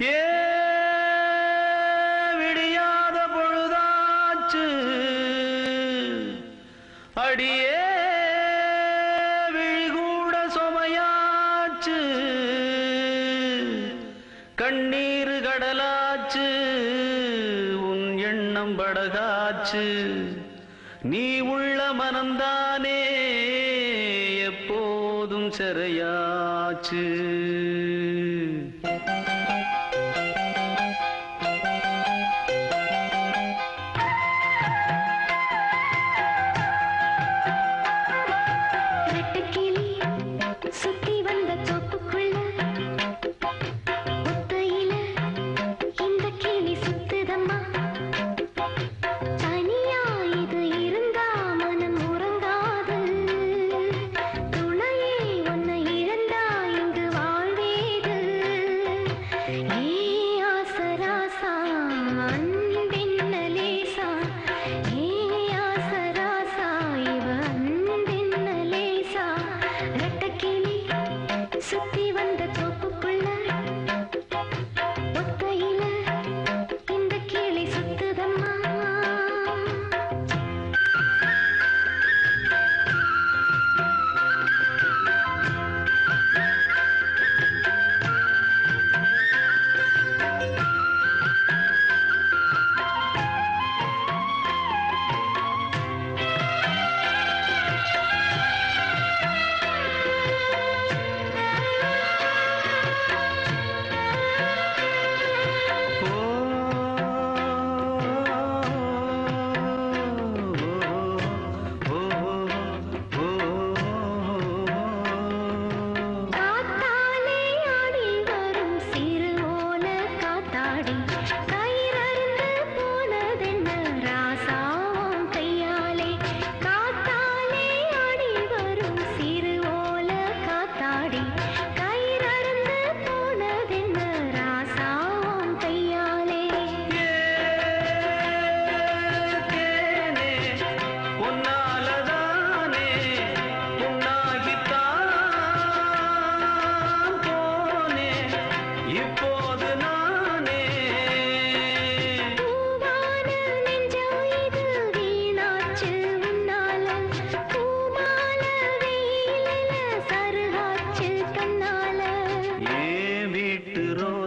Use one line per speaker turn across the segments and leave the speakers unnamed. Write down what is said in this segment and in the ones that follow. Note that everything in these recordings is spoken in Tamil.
ஏ விடியாத பொழுதாச்சு. அடியே விழிகூட சுமையாச்சு. கண்ணீர் கடலாச்சு. உன் எண்ணம் படகாச்சு. நீ உள்ள மனந்தானே எப்போதும் சிறையாச்சு.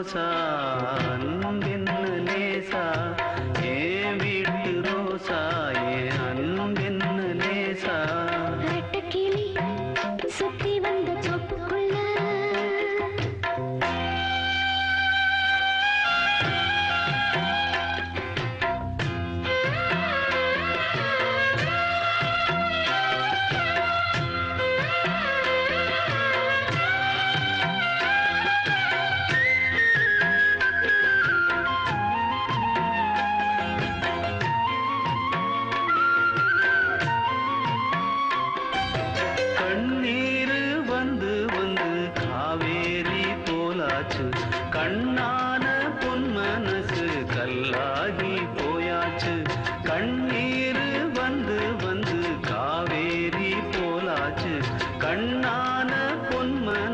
రోసా అన్నుందిన్నులేసా ఏ వీళ్ళు
రోసా ఏ అన్నుందిన్నులేసా రెట్టకిలి సుత్తి கண்ணான பொன்மன